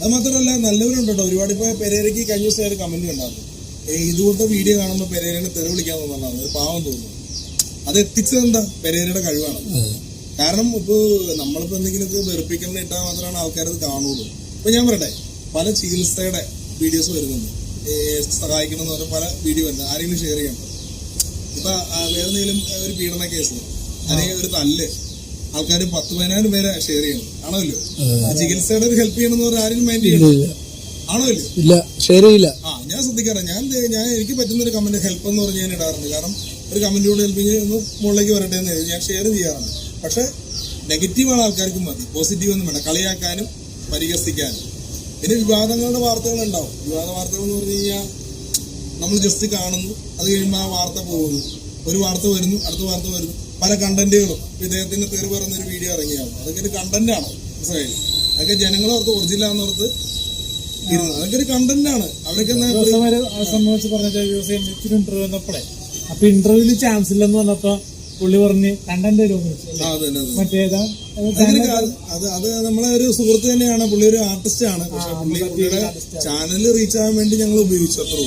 അത് മാത്രമല്ല നല്ലവരുണ്ട് കേട്ടോ. ഒരുപാട് ഇപ്പൊ പെരേരയ്ക്ക് കഴിഞ്ഞ ദിവസം ഒരു കമന്റ് ഉണ്ടായിരുന്നു ഇതുപോലത്തെ വീഡിയോ കാണുമ്പോൾ പെരേരനെ തെറി വിളിക്കാൻ തോന്നുന്നതാണ്. ഒരു പാവം തോന്നുന്നു. അത് എത്തിച്ചത് എന്താ പെരേരയുടെ കഴിവാണ്. കാരണം ഇപ്പൊ നമ്മളിപ്പോ എന്തെങ്കിലുമൊക്കെ വെറുപ്പിക്കുന്ന ഇട്ടാൽ മാത്രമാണ് ആൾക്കാർ അത് കാണുള്ളൂ. ഇപ്പൊ ഞാൻ പറയട്ടെ പല ചികിത്സയുടെ വീഡിയോസ് വരുന്നുണ്ട്. സഹായിക്കണം എന്ന് പറഞ്ഞ പല വീഡിയോ വരുന്നത് ആരെങ്കിലും ഷെയർ ചെയ്യണം ഇപ്പൊ ആ, വേറെ എന്തെങ്കിലും ഒരു പീഡന കേസ് അല്ലെങ്കിൽ ഒരു തല്ല് ആൾക്കാർ പത്ത് പതിനായിരം പേരെ ഷെയർ ചെയ്യണം. ആണല്ലോ? ചികിത്സയുടെ ഒരു ഹെൽപ്പ് ചെയ്യണം എന്ന് പറഞ്ഞാൽ ആരും മൈൻഡ് ചെയ്യണം ഇല്ല. ഷെയർ ചെയ്യില്ല. ആ ഞാൻ ശ്രദ്ധിക്കാറ്. ഞാൻ ഞാൻ എനിക്ക് പറ്റുന്ന ഒരു കമന്റ് ഹെൽപ്പ് എന്ന് പറഞ്ഞ് ഞാൻ ഇടാറുണ്ട്. കാരണം ഒരു കമന്റിലൂടെ ഹെൽപ്പിങ് ഒന്ന് മുകളിലേക്ക് വരട്ടെ എന്ന് ഞാൻ ഷെയർ ചെയ്യാറുണ്ട്. പക്ഷെ നെഗറ്റീവാണ് ആൾക്കാർക്കും മതി. പോസിറ്റീവ് ഒന്നും വേണ്ട. കളിയാക്കാനും പരിഹസിക്കാനും. പിന്നെ വിവാദങ്ങളുടെ വാർത്തകൾ ഉണ്ടാവും. വിവാദ വാർത്തകൾ എന്ന് പറഞ്ഞു കഴിഞ്ഞാൽ നമ്മൾ ജസ്റ്റ് കാണുന്നു. അത് കഴിയുമ്പോൾ ആ വാർത്ത പോകുന്നു. ഒരു വാർത്ത വരുന്നു അടുത്ത വാർത്ത വരുന്നു. പല കണ്ടന്റുകളും. ഇദ്ദേഹത്തിന്റെ തെറി പറയുന്ന ഒരു വീഡിയോ ഇറങ്ങിയാണ് അതൊക്കെ ഒരു കണ്ടന്റ് ആണ്. മനസ്സിലായി അതൊക്കെ ജനങ്ങളോർത്ത് ഒറിജിനൽ ഇരുന്നു അതൊക്കെ ഒരു കണ്ടന്റ് ആണ്. അവരൊക്കെ സംബന്ധിച്ച് ഇന്റർവ്യൂ വന്നപ്പോഴേ. അപ്പൊ ഇന്റർവ്യൂവിൽ ചാൻസ് ഇല്ലെന്ന് പറഞ്ഞപ്പോ പുള്ളി പറഞ്ഞ് കണ്ടന്റ് മറ്റേതാ അത് അത് നമ്മളെ ഒരു സുഹൃത്ത് തന്നെയാണ്. പുള്ളി ഒരു ആർട്ടിസ്റ്റ് ആണ്. പക്ഷെ പുള്ളി പുള്ളിയുടെ ചാനൽ റീച്ച് ആവാൻ വേണ്ടി ഞങ്ങൾ ഉപയോഗിച്ചു അത്രേ ഉള്ളൂ.